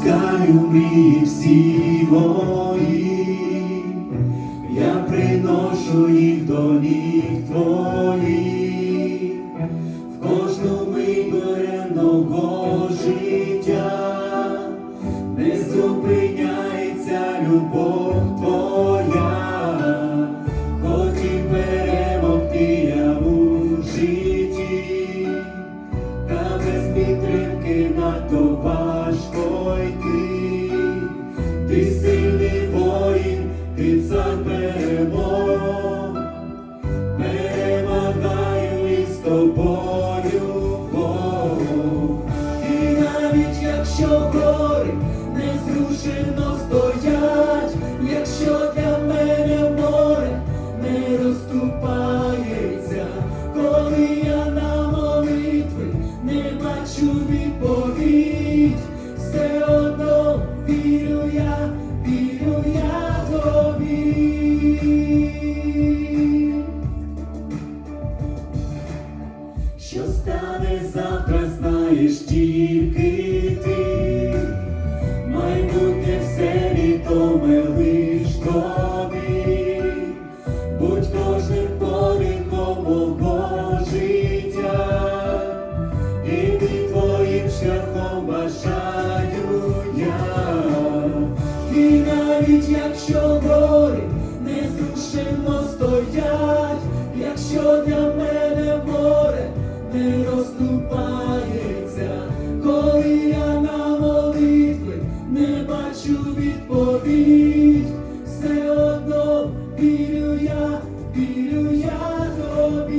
відпускаю мрії всі мої, мого життя, іди твоїм шляхом бажаю я, і навіть якщо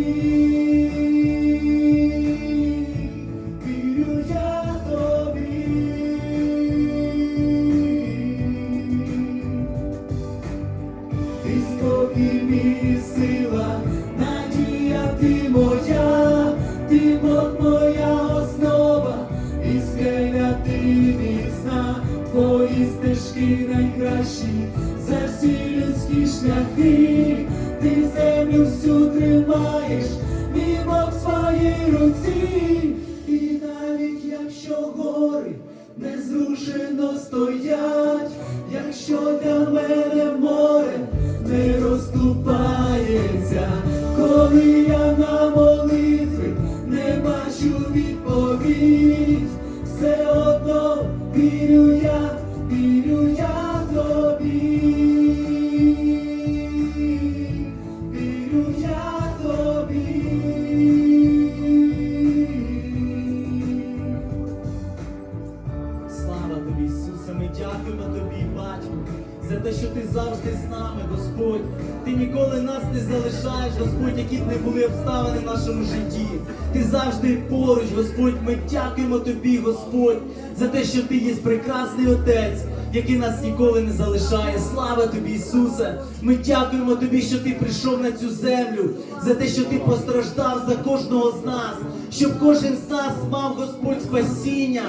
тобі, руці, і навіть якщо гори незрушено стоять, якщо для мене море не розступається, коли які б не були обставини в нашому житті. Ти завжди поруч, Господь. Ми дякуємо тобі, Господь, за те, що ти є прекрасний Отець, який нас ніколи не залишає. Слава тобі, Ісусе! Ми дякуємо тобі, що ти прийшов на цю землю, за те, що ти постраждав за кожного з нас, щоб кожен з нас мав Господь спасіння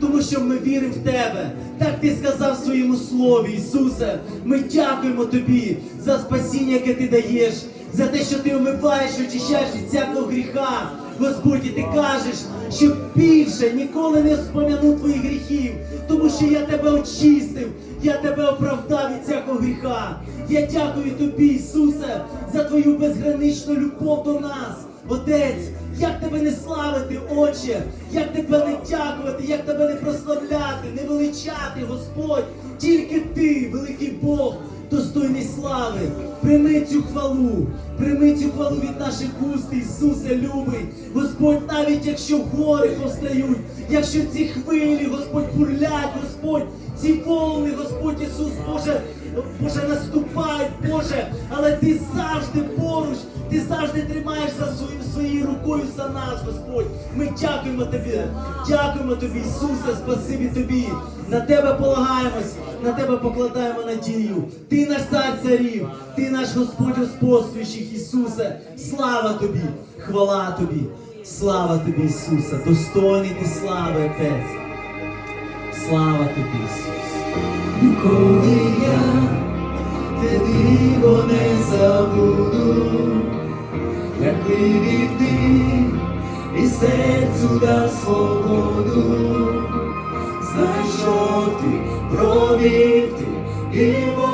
тому що ми віримо в тебе. Так ти сказав в своєму слові, Ісусе. Ми дякуємо тобі за спасіння, яке ти даєш, за те, що ти омиваєш, очищаєш від всякого гріха. Господь, і ти кажеш, що більше ніколи не спом'яну твоїх гріхів, тому що я тебе очистив, я тебе оправдав від всякого гріха. Я дякую тобі, Ісусе, за твою безграничну любов до нас, Отець. Як тебе не славити, Отче, як тебе не дякувати, як тебе не прославляти, не величати, Господь, тільки ти, великий Бог, достойний слави. Прийми цю хвалу, прийми цю хвалу від наших уст, Ісусе, любий. Господь, навіть якщо гори повстають, якщо ці хвилі, Господь, бурлять, Господь, ці волни, Господь Ісус, Боже, Боже, наступають, Боже, але ти завжди поруч, ти завжди тримаєш за своїм своєю рукою за нас, Господь. Ми дякуємо тобі, дякуємо тобі, Ісусе, спасибі тобі. На тебе полагаємось, на тебе покладаємо надію. Ти наш цар царів, ти наш Господь Господствуючих, Ісусе. Слава тобі, хвала тобі, слава тобі, Ісусе, достойний ти слави, Отець. Слава тобі, Ісус. Коли я те диво не забуду, який рік ти і серцю да свободу, знай, що ти провів ти і.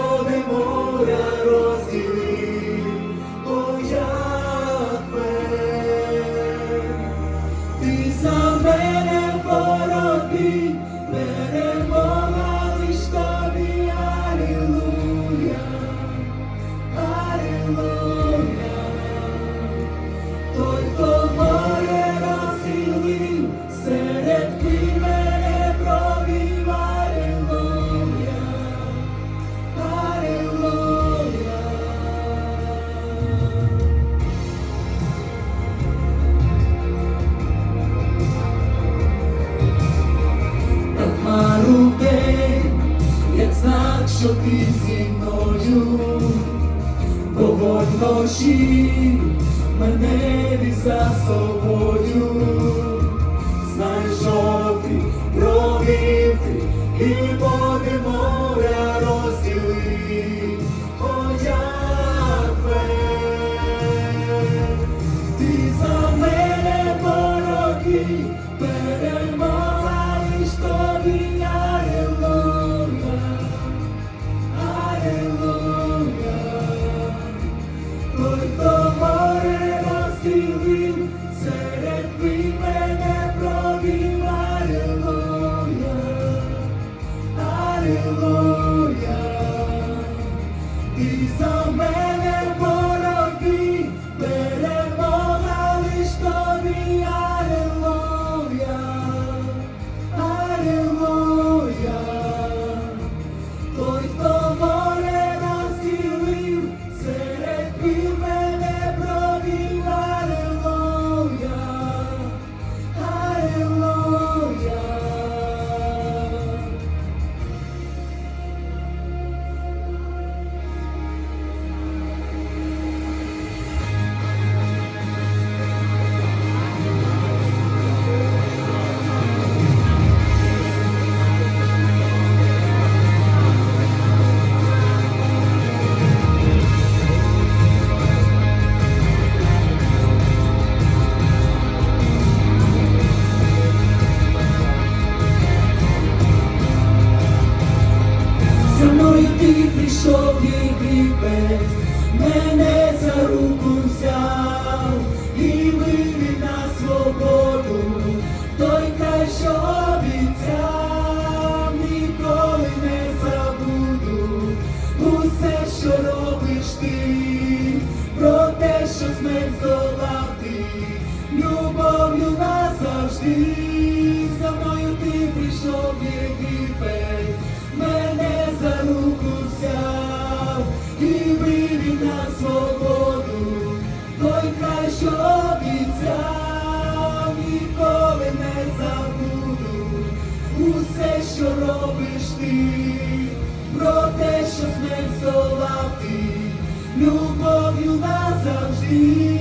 Любов'ю назавжди.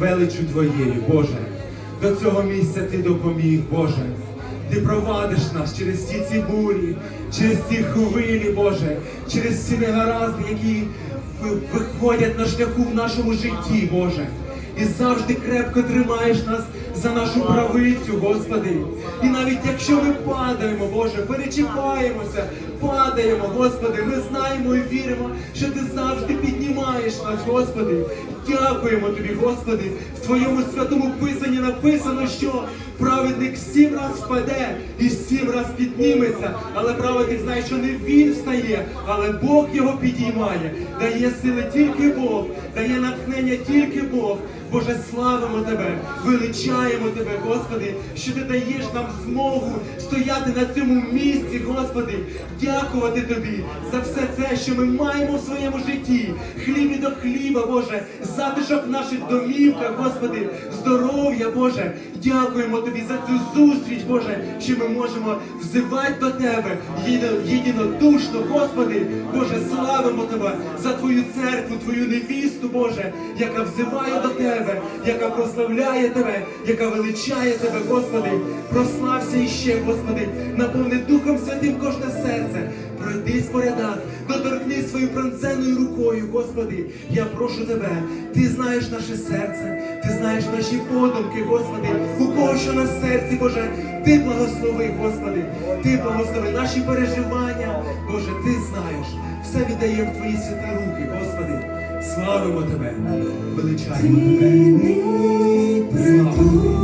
Величю Твоєю, Боже. До цього місця Ти допоміг, Боже. Ти провадиш нас через всі ці бурі, через ці хвилі, Боже, через всі негаразди, які виходять на шляху в нашому житті, Боже. І завжди крепко тримаєш нас за нашу правицю, Господи. І навіть якщо ми падаємо, Боже, перечіпаємося, падаємо, Господи, ми знаємо і віримо, що Ти завжди піднімаєш нас, Господи, Дякуємо Тобі, Господи. В Твоєму святому писанні написано, що праведник сім раз впаде і сім раз підніметься. Але праведник знає, що не він встає, але Бог його підіймає. Дає сили тільки Бог, дає натхнення тільки Бог. Боже, славимо Тебе, величаємо Тебе, Господи, що Ти даєш нам змогу стояти на цьому місці, Господи, дякувати Тобі за все це, що ми маємо в своєму житті. Хліб і до хліба, Боже, затишок в наших домівках, Господи, здоров'я, Боже. Дякуємо Тобі за цю зустріч, Боже, що ми можемо взивати до Тебе єдинодушно, Господи, Боже, славимо Тебе за Твою церкву, Твою невісту, Боже, яка взиває до Тебе, яка прославляє Тебе, яка величає Тебе, Господи. Прослався іще, Господи, наповни Духом Святим кожне серце. Пройди по доторкни свою пронценою рукою, Господи. Я прошу Тебе, Ти знаєш наше серце, Ти знаєш наші подумки, Господи. У кого що на серці, Боже, Ти благослови, Господи. Ти благослови наші переживання, Боже, Ти знаєш. Все віддаємо в Твої святі руки, Господи. Славимо Тебе, величаємо Тебе. Мій притулок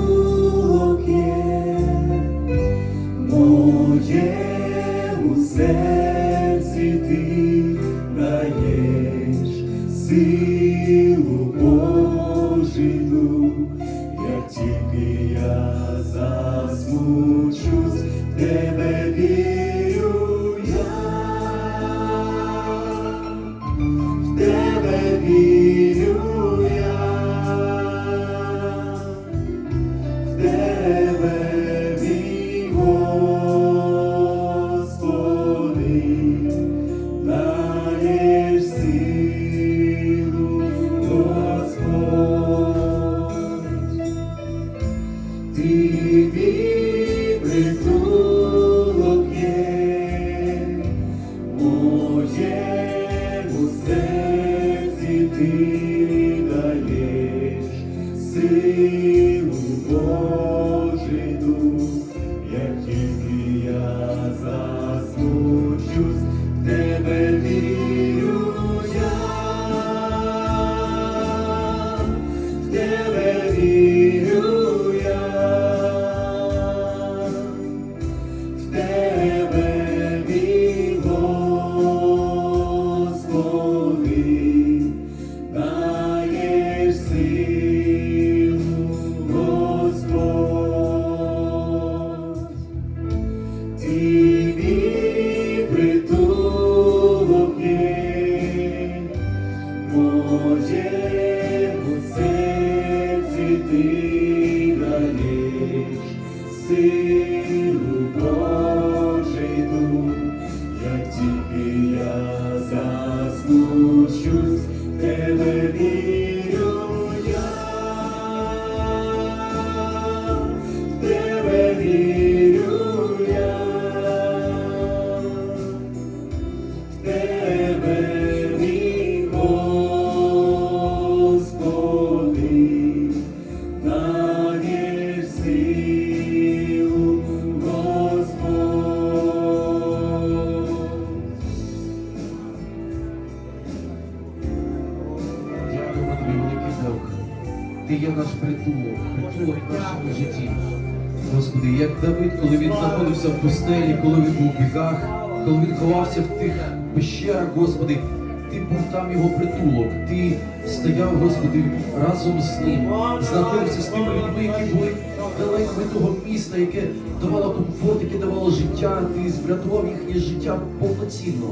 моєму серці я засмучусь, тебе вірю Ти є наш притулок, притулок в нашому житті. Господи, як Давид, коли він знаходився в пустелі, коли він був в бігах, коли він ховався в тих пещерах, Господи, ти був там його притулок. Ти стояв, Господи, разом з ним, знаходився з тими людьми, які були далеко від того міста, яке давало комфорт, яке давало життя. Ти врятував їхнє життя повноцінно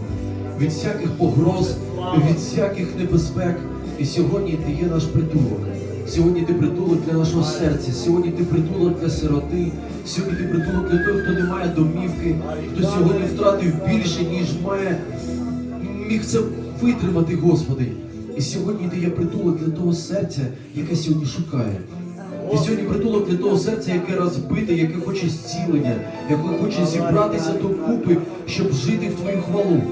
від всяких погроз, від всяких небезпек. І сьогодні ти є наш притулок. Сьогодні ти притулок для нашого серця, сьогодні ти притулок для сироти, сьогодні ти притулок для того, хто не має домівки, хто сьогодні втратив більше, ніж має міг це витримати, Господи. І сьогодні ти є притулок для того серця, яке сьогодні шукає. Ти сьогодні притулок для того серця, яке розбите, яке хоче зцілення, яке хоче зібратися докупи, щоб жити в твою хвалу.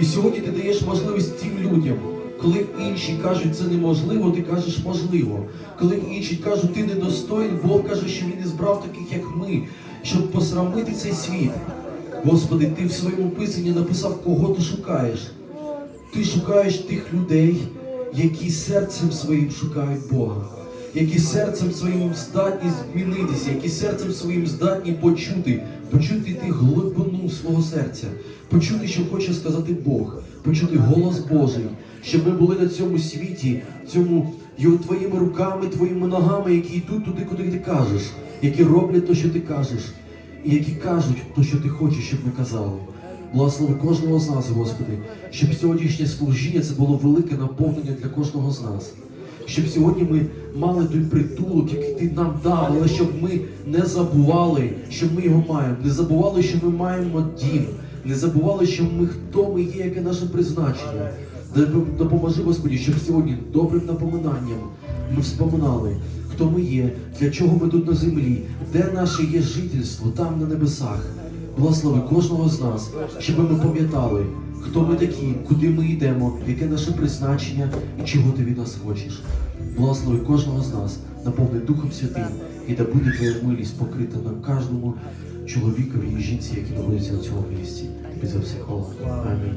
І сьогодні ти даєш можливість тим людям, Коли інші кажуть, це неможливо, ти кажеш можливо. Коли інші кажуть, ти недостоїн, Бог каже, що він не збрав таких, як ми, щоб посрамити цей світ. Господи, ти в своєму писанні написав, кого ти шукаєш. Ти шукаєш тих людей, які серцем своїм шукають Бога, які серцем своїм здатні змінитися, які серцем своїм здатні почути, почути ти глибину свого серця, почути, що хоче сказати Бог, почути голос Божий, щоб ми були на цьому світі, цьому його твоїми руками, твоїми ногами, які йдуть туди, куди ти кажеш, які роблять те, що ти кажеш, і які кажуть те, що ти хочеш, щоб ми казали. Благослови кожного з нас, Господи, щоб сьогоднішнє служіння це було велике наповнення для кожного з нас. Щоб сьогодні ми мали той притулок, який ти нам дав, але щоб ми не забували, що ми його маємо, не забували, що ми маємо дім, не забували, що ми хто ми є, яке наше призначення. Доп- Допоможи, Господі, щоб сьогодні добрим напоминанням ми вспоминали, хто ми є, для чого ми тут на землі, де наше є жительство, там на небесах. Благослови кожного з нас, щоб ми пам'ятали, хто ми такі, куди ми йдемо, яке наше призначення і чого ти від нас хочеш. Благослови кожного з нас, наповни Духом Святим, і да буде твоя милість покрита на кожному чоловікові і жінці, які знаходяться на цьому місці. Тобі за все. Амінь.